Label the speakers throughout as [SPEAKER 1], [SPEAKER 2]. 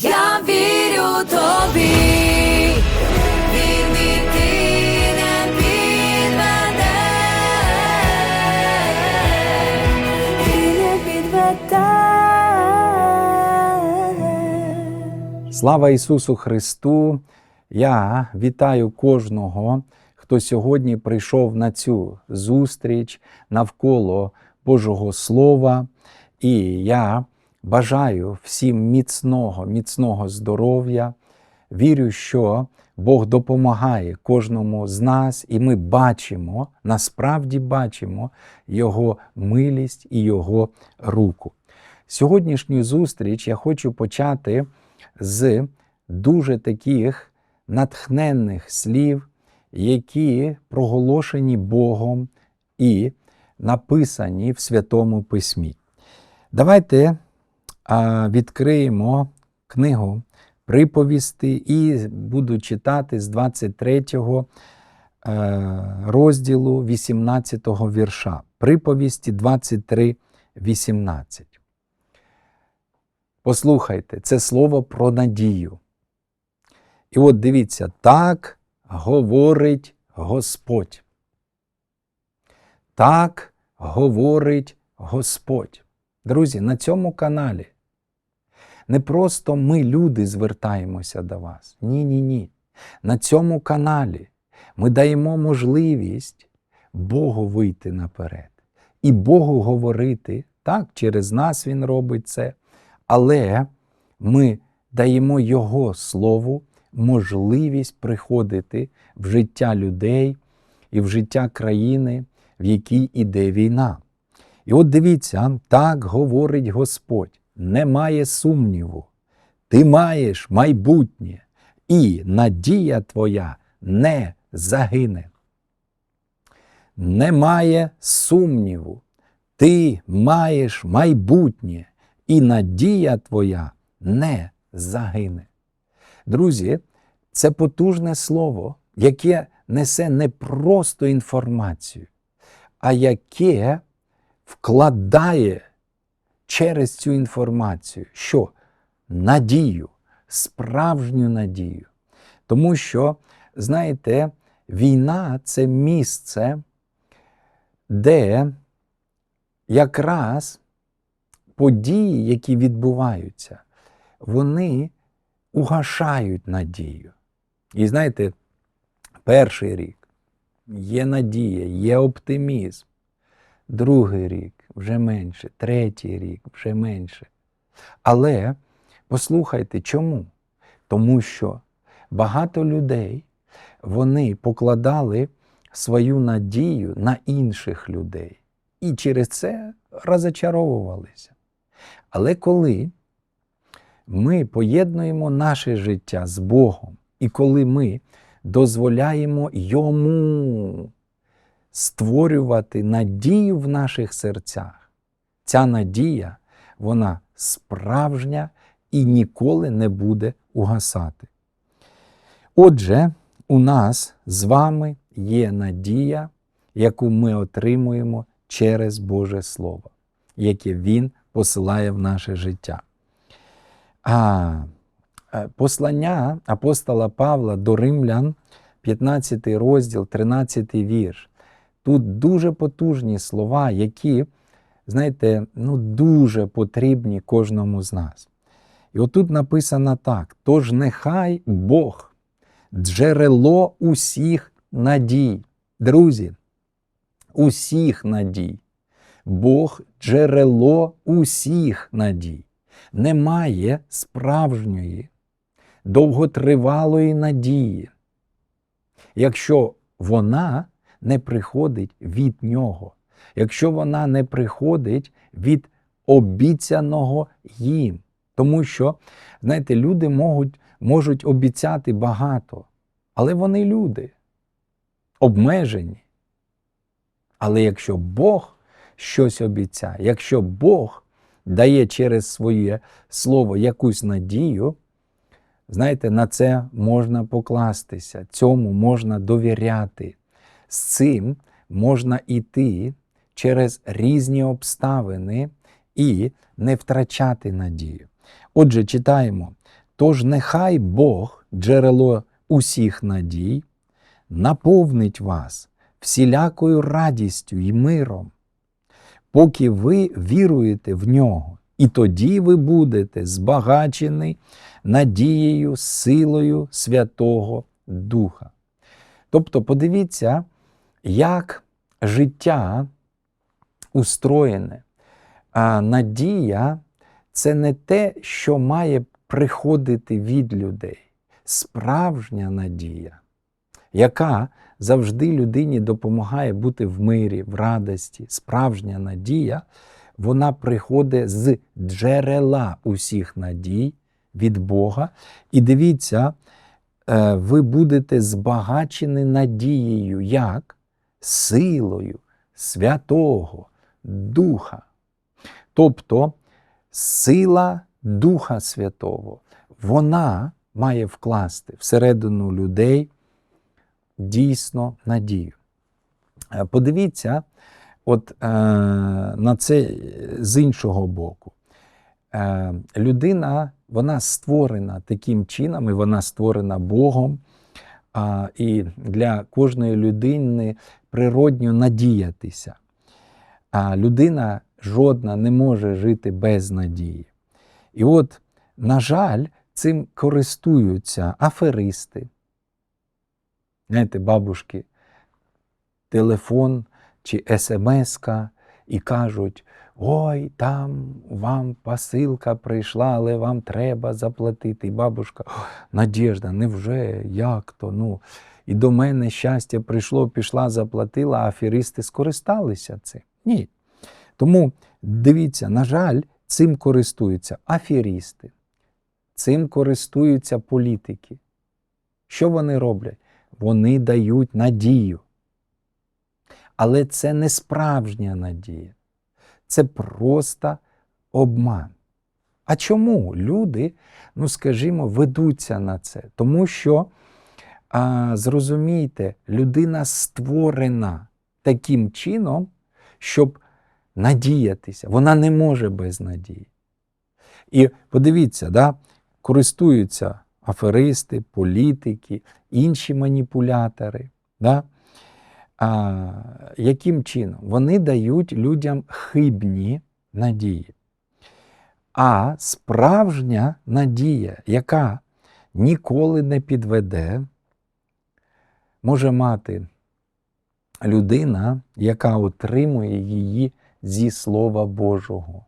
[SPEAKER 1] Я вірю тобі.
[SPEAKER 2] Слава Ісусу Христу! Я вітаю кожного, хто сьогодні прийшов на цю зустріч навколо Божого Слова. І я бажаю всім міцного, міцного здоров'я. Вірю, що Бог допомагає кожному з нас, і ми бачимо, насправді бачимо Його милість і Його руку. Сьогоднішню зустріч я хочу почати з дуже таких натхненних слів, які проголошені Богом і написані в Святому Письмі. Давайте відкриємо книгу приповісти і буду читати з 23 е, розділу 18 вірша. Приповісті 23, 18. Послухайте, це слово про надію. І от дивіться, так говорить Господь. Так говорить Господь. Друзі, на цьому каналі не просто ми, люди, звертаємося до вас. Ні, ні, ні. На цьому каналі ми даємо можливість Богу вийти наперед і Богу говорити. Так, через нас Він робить це, але ми даємо Його Слову можливість приходити в життя людей і в життя країни, в якій іде війна. І от дивіться, так говорить Господь: немає сумніву, ти маєш майбутнє, і надія твоя не загине. Немає сумніву, ти маєш майбутнє, і надія твоя не загине. Друзі, це потужне слово, яке несе не просто інформацію, а яке вкладає через цю інформацію, що надію, справжню надію. Тому що, знаєте, війна це місце, де якраз події, які відбуваються, вони угашають надію. І знаєте, перший рік є надія, є оптимізм. Другий рік вже менше, третій рік вже менше. Але послухайте, чому? Тому що багато людей вони покладали свою надію на інших людей і через це розочаровувалися. Але коли ми поєднуємо наше життя з Богом, і коли ми дозволяємо Йому створювати надію в наших серцях, ця надія, вона справжня і ніколи не буде угасати. Отже, у нас з вами є надія, яку ми отримуємо через Боже Слово, яке Він посилає в наше життя. А е, послання апостола Павла до Римлян, 15 розділ, 13 вірш. Тут дуже потужні слова, які, знаєте, ну, дуже потрібні кожному з нас. І отут написано так: тож нехай Бог, джерело усіх надій. Друзі, усіх надій. Бог джерело усіх надій. Немає справжньої, довготривалої надії, якщо вона не приходить від Нього, якщо вона не приходить від обіцяного їм. Тому що, знаєте, люди можуть, можуть обіцяти багато, але вони люди, обмежені. Але якщо Бог щось обіцяє, якщо Бог дає через своє слово якусь надію, знаєте, на це можна покластися, цьому можна довіряти. З цим можна йти через різні обставини і не втрачати надію. Отже, читаємо. Тож нехай Бог, джерело усіх надій, наповнить вас всілякою радістю і миром, поки ви віруєте в нього, і тоді ви будете збагачені надією, силою Святого Духа. Тобто, подивіться, як життя устроєне. А надія це не те, що має приходити від людей. Справжня надія, яка завжди людині допомагає бути в мирі, в радості. Справжня надія, вона приходить з джерела усіх надій від Бога. І дивіться, е, ви будете збагачені надією, як силою Святого Духа. Тобто сила Духа Святого, вона має вкласти всередину людей дійсно надію. Е, Подивіться от, е, на це з іншого боку. Е, людина вона створена таким чином, і вона створена Богом. А, і для кожної людини природньо надіятися. А людина жодна не може жити без надії. І от, на жаль, цим користуються аферисти. Знаєте, бабушки, телефон чи смс-ка і кажуть: ой, там вам посилка прийшла, але вам треба заплатити. І бабушка, «О, Надєжда, невже, як то? Ну, і до мене щастя прийшло, пішла, заплатила, а аферисти скористалися цим. Ні. Тому дивіться, на жаль, цим користуються аферісти, цим користуються політики. Що вони роблять? Вони дають надію. Але це не справжня надія, це просто обман. А чому люди, ну скажімо, ведуться на це? Тому що, а, зрозумійте, людина створена таким чином, щоб надіятися. Вона не може без надії. І подивіться, да, користуються аферисти, політики, інші маніпулятори. Да? А, яким чином? Вони дають людям хибні надії. А справжня надія, яка ніколи не підведе, може мати людина, яка отримує її зі Слова Божого,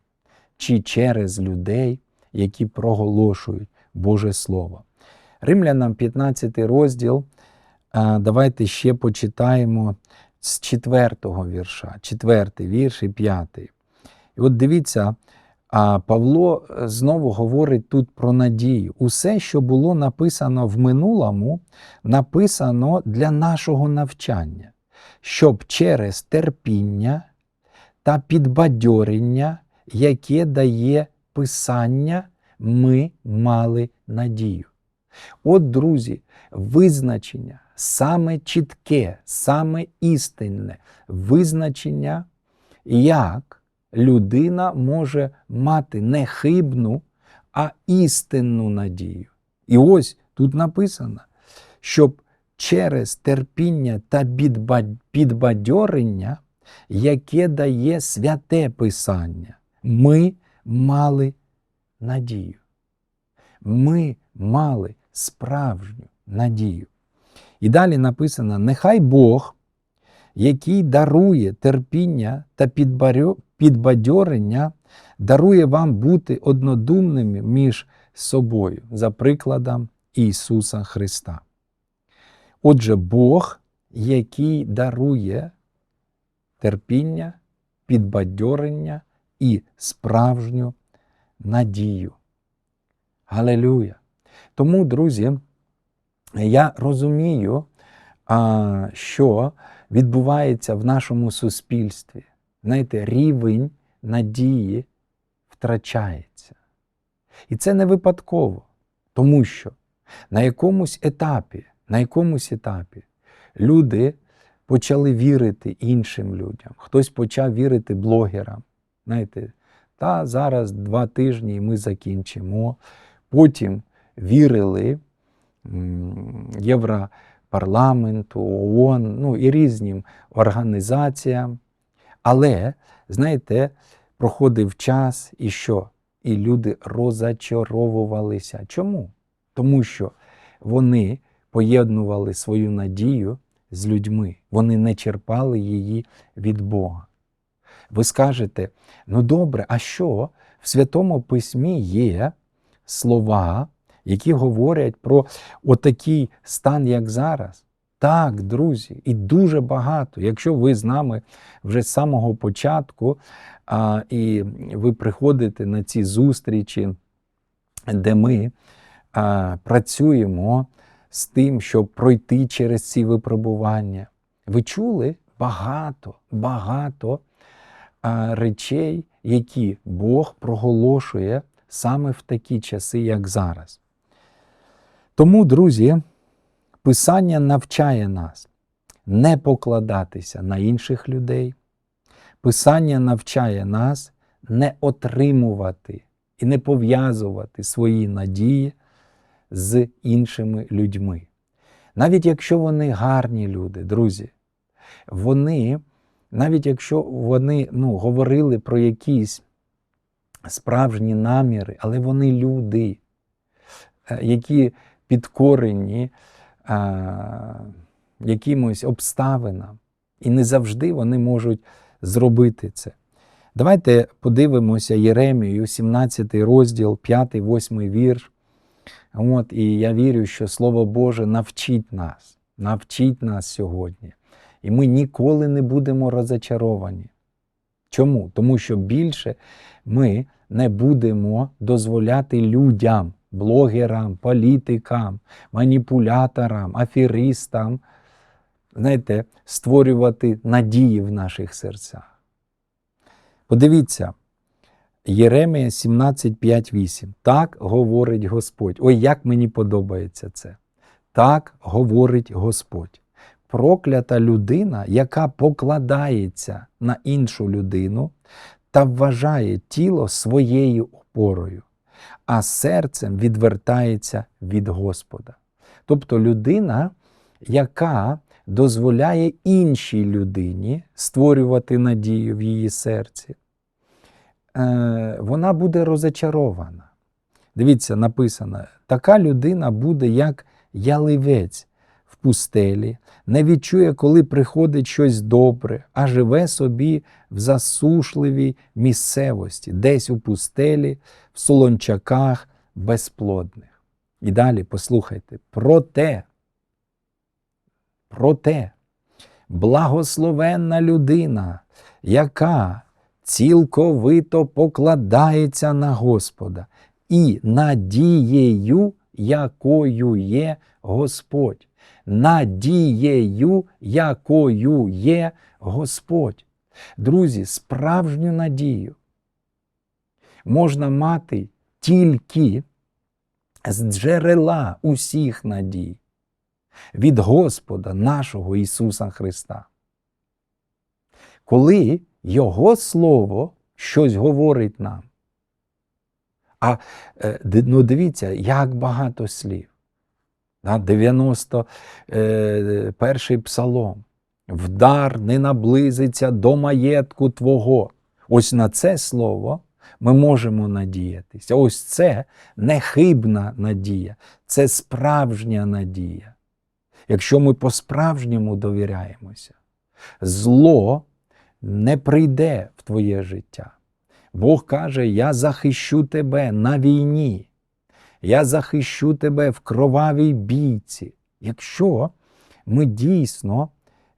[SPEAKER 2] чи через людей, які проголошують Боже Слово. Римлянам 15 розділ. Давайте ще почитаємо з 4 вірша, 4 вірш і 5. І от дивіться, а Павло е, знову говорить тут про надію. Усе, що було написано в минулому, написано для нашого навчання, щоб через терпіння та підбадьорення, яке дає Писання, ми мали надію. От, друзі, визначення, саме чітке, саме істинне визначення, як людина може мати не хибну, а істинну надію. І ось тут написано, щоб через терпіння та підбадьорення, яке дає святе Писання, ми мали надію. Ми мали справжню надію. І далі написано: нехай Бог, який дарує терпіння та підбадьорення, дарує вам бути однодумними між собою, за прикладом Ісуса Христа. Отже, Бог, який дарує терпіння, підбадьорення і справжню надію. Галилюя! Тому, друзі, я розумію, що відбувається в нашому суспільстві. Знаєте, рівень надії втрачається. І це не випадково, тому що на якомусь етапі, на якомусь етапі люди почали вірити іншим людям. Хтось почав вірити блогерам. Знаєте, та зараз два тижні і ми закінчимо. Потім вірили Європарламенту, ООН, ну і різним організаціям. Але, знаєте, проходив час і що? І люди розочаровувалися. Чому? Тому що вони поєднували свою надію з людьми, вони не черпали її від Бога. Ви скажете, ну добре, а що в Святому Письмі є слова, які говорять про отакий стан, як зараз? Так, друзі, і дуже багато. Якщо ви з нами вже з самого початку, а, і ви приходите на ці зустрічі, де ми а, працюємо з тим, щоб пройти через ці випробування, ви чули багато, багато а, речей, які Бог проголошує саме в такі часи, як зараз. Тому, друзі, Писання навчає нас не покладатися на інших людей. Писання навчає нас не отримувати і не пов'язувати свої надії з іншими людьми. Навіть якщо вони гарні люди, друзі, вони, навіть якщо вони ну, говорили про якісь справжні наміри, але вони люди, е, які підкорені якимось обставинам, і не завжди вони можуть зробити це. Давайте подивимося Єремію, 17 розділ, 5-8 вірш. От, і я вірю, що Слово Боже навчить нас, навчить нас сьогодні. І ми ніколи не будемо розочаровані. Чому? Тому що більше ми не будемо дозволяти людям, блогерам, політикам, маніпуляторам, аферистам, знаєте, створювати надії в наших серцях. Подивіться, Єремія 17, 5, 8. Так говорить Господь. Ой, як мені подобається це. Так говорить Господь. Проклята людина, яка покладається на іншу людину та вважає тіло своєю опорою, а серцем відвертається від Господа. Тобто людина, яка дозволяє іншій людині створювати надію в її серці, е, вона буде розочарована. Дивіться, написано: така людина буде як яливець пустелі, не відчує, коли приходить щось добре, а живе собі в засушливій місцевості, десь у пустелі, в солончаках безплодних. І далі послухайте, проте, проте, благословенна людина, яка цілковито покладається на Господа і надією, якою є Господь. Надією, якою є Господь. Друзі, справжню надію можна мати тільки з джерела усіх надій від Господа нашого Ісуса Христа. Коли Його Слово щось говорить нам. А е, ну, дивіться, як багато слів. Да, 91 псалом. Вдар не наблизиться до маєтку Твого. Ось на це слово ми можемо надіятися. Ось це нехибна надія, це справжня надія. Якщо ми по-справжньому довіряємося, зло не прийде в твоє життя. Бог каже: Я захищу тебе на війні, я захищу тебе в кровавій бійці. Якщо ми дійсно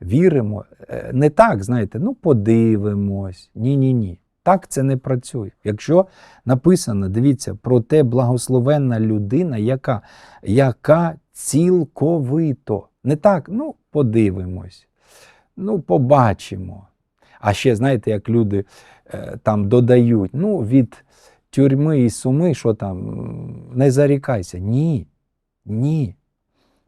[SPEAKER 2] віримо, е, не так, знаєте, ну подивимось. Ні, ні, ні. Так це не працює. Якщо написано, дивіться, про те благословенна людина, яка, яка цілковито. Не так, ну, подивимось, ну, побачимо. А ще, знаєте, як люди е, там додають, ну, від тюрми і суми, що там, не зарікайся. Ні, ні.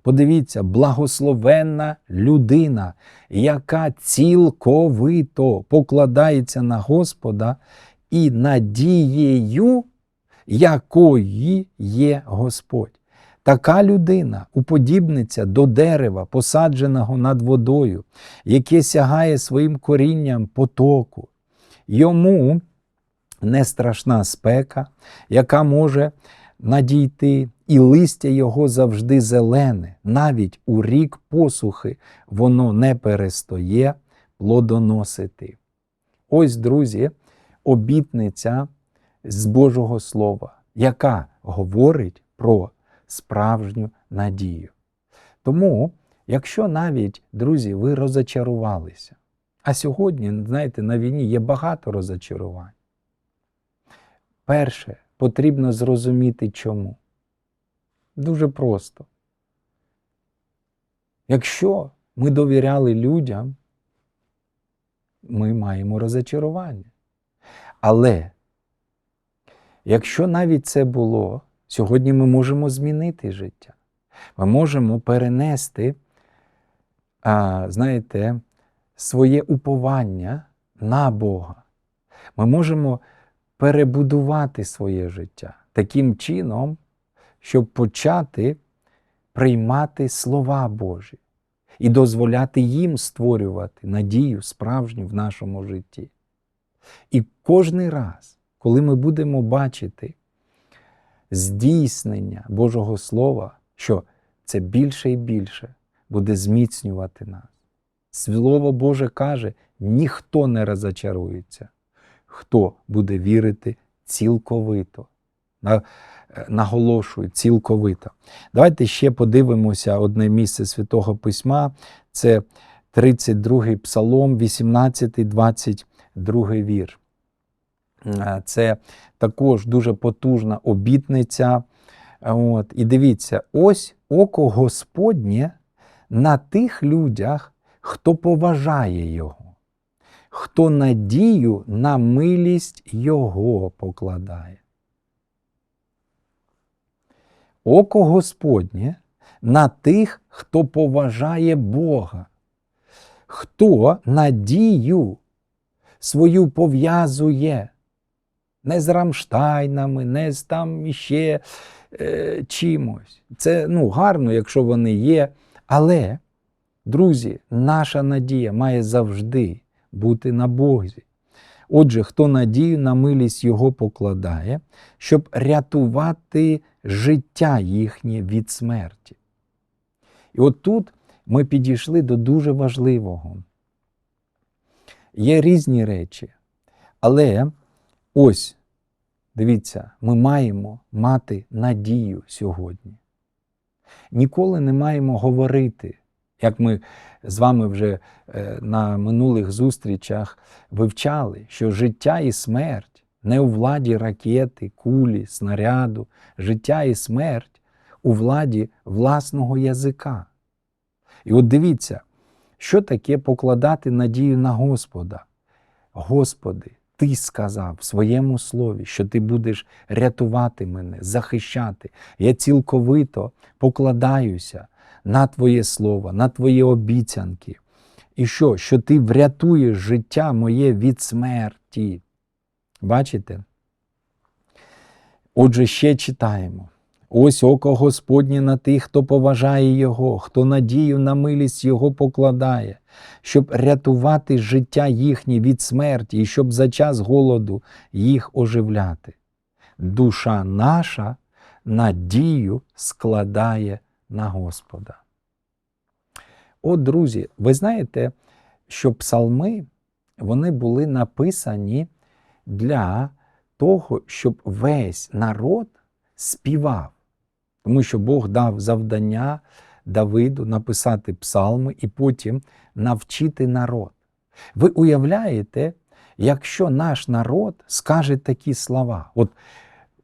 [SPEAKER 2] Подивіться, благословенна людина, яка цілковито покладається на Господа і надією, якої є Господь. Така людина уподібниться до дерева, посадженого над водою, яке сягає своїм корінням потоку. Йому не страшна спека, яка може надійти, і листя його завжди зелене, навіть у рік посухи воно не перестає плодоносити. Ось, друзі, обітниця з Божого Слова, яка говорить про справжню надію. Тому, якщо навіть, друзі, ви розочарувалися, а сьогодні, знаєте, на війні є багато розочарувань. Перше, потрібно зрозуміти чому. Дуже просто. Якщо ми довіряли людям, ми маємо розочарування. Але якщо навіть це було, сьогодні ми можемо змінити життя. Ми можемо перенести, а, знаєте, своє уповання на Бога. Ми можемо перебудувати своє життя таким чином, щоб почати приймати слова Божі і дозволяти їм створювати надію справжню в нашому житті. І кожний раз, коли ми будемо бачити здійснення Божого Слова, що це більше і більше буде зміцнювати нас. Слово Боже каже, ніхто не розочарується, хто буде вірити цілковито. Е, Наголошую, цілковито. Давайте ще подивимося одне місце Святого Письма. Це 32-й Псалом, 18, -й, 22 -й вір. Е, Це також дуже потужна обітниця. От. І дивіться, ось око Господнє на тих людях, хто поважає Його, хто надію на милість Його покладає. Око Господнє на тих, хто поважає Бога, хто надію свою пов'язує не з Рамштайнами, не з там іще е, чимось. Це ну, гарно, якщо вони є. Але, друзі, наша надія має завжди бути на Бозі. Отже, хто надію на милість Його покладає, щоб рятувати життя їхнє від смерті. І от тут ми підійшли до дуже важливого. Є різні речі, але ось, дивіться, ми маємо мати надію сьогодні. Ніколи не маємо говорити, як ми з вами вже е, на минулих зустрічах вивчали, що життя і смерть не у владі ракети, кулі, снаряду, життя і смерть у владі власного язика. І от дивіться, що таке покладати надію на Господа. Господи, Ти сказав в своєму слові, що Ти будеш рятувати мене, захищати. Я цілковито покладаюся на Твоє Слово, на Твої обіцянки. І що? Що Ти врятуєш життя моє від смерті. Бачите? Отже, ще читаємо. Ось око Господнє на тих, хто поважає Його, хто надію на милість Його покладає, щоб рятувати життя їхнє від смерті і щоб за час голоду їх оживляти. Душа наша надію складає на Господа. От, друзі, ви знаєте, що псалми вони були написані для того, щоб весь народ співав. Тому що Бог дав завдання Давиду написати псалми і потім навчити народ. Ви уявляєте, якщо наш народ скаже такі слова, от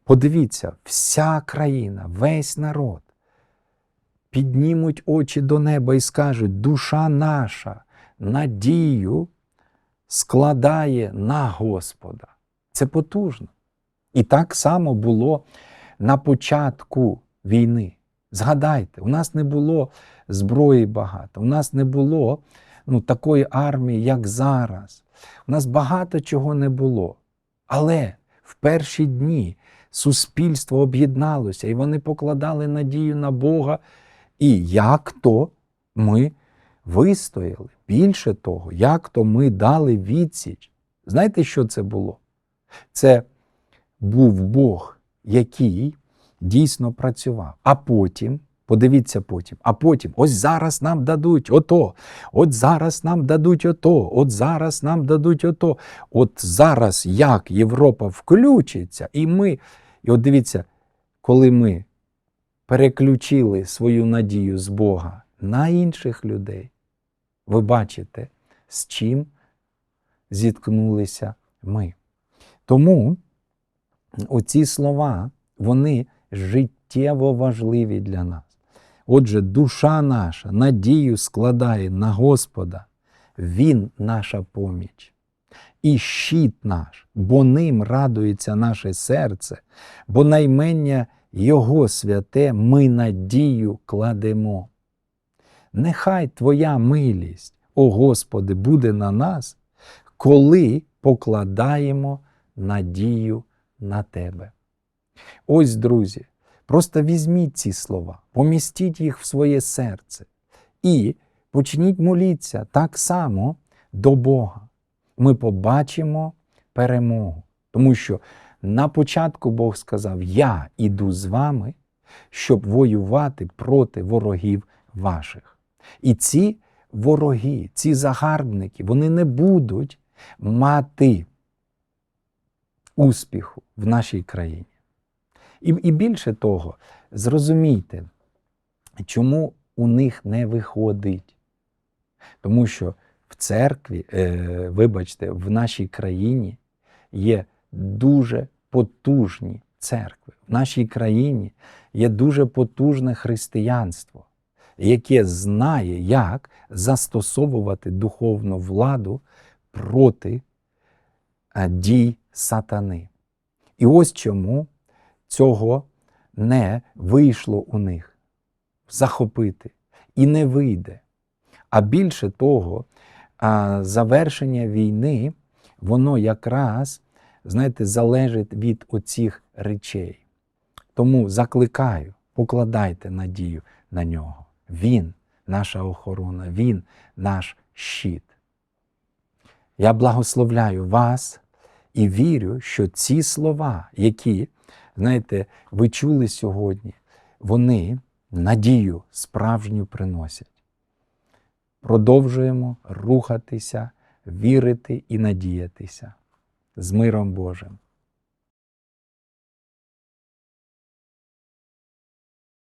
[SPEAKER 2] подивіться, вся країна, весь народ піднімуть очі до неба і скажуть, душа наша надію складає на Господа. Це потужно. І так само було на початку війни. Згадайте, у нас не було зброї багато, у нас не було ну, такої армії, як зараз. У нас багато чого не було. Але в перші дні суспільство об'єдналося, і вони покладали надію на Бога. І як то ми вистояли. Більше того, як то ми дали відсіч. Знаєте, що це було? Це був Бог, який дійсно працював. А потім, подивіться потім, а потім, ось зараз нам дадуть ото, от зараз нам дадуть ото, от зараз нам дадуть ото. От зараз як Європа включиться, і ми, і от дивіться, коли ми переключили свою надію з Бога на інших людей, ви бачите, з чим зіткнулися ми. Тому оці слова, вони життєво важливі для нас. Отже, душа наша надію складає на Господа, Він наша поміч. І щит наш, бо ним радується наше серце, бо наймення Його святе ми надію кладемо. Нехай Твоя милість, о Господи, буде на нас, коли покладаємо надію на Тебе. Ось, друзі, просто візьміть ці слова, помістіть їх в своє серце і почніть молитися так само до Бога. Ми побачимо перемогу, тому що на початку Бог сказав: Я іду з вами, щоб воювати проти ворогів ваших. І ці вороги, ці загарбники, вони не будуть мати успіху в нашій країні. І, і більше того, зрозумійте, чому у них не виходить. Тому що в церкві, е, вибачте, в нашій країні є дуже потужні церкви. В нашій країні є дуже потужне християнство, яке знає, як застосовувати духовну владу проти е, дій сатани. І ось чому цього не вийшло у них захопити і не вийде. А більше того, завершення війни, воно якраз, знаєте, залежить від оцих речей. Тому закликаю, покладайте надію на нього. Він наша охорона, Він наш щит. Я благословляю вас і вірю, що ці слова, які, знаєте, ви чули сьогодні, вони надію справжню приносять. Продовжуємо рухатися, вірити і надіятися з миром Божим.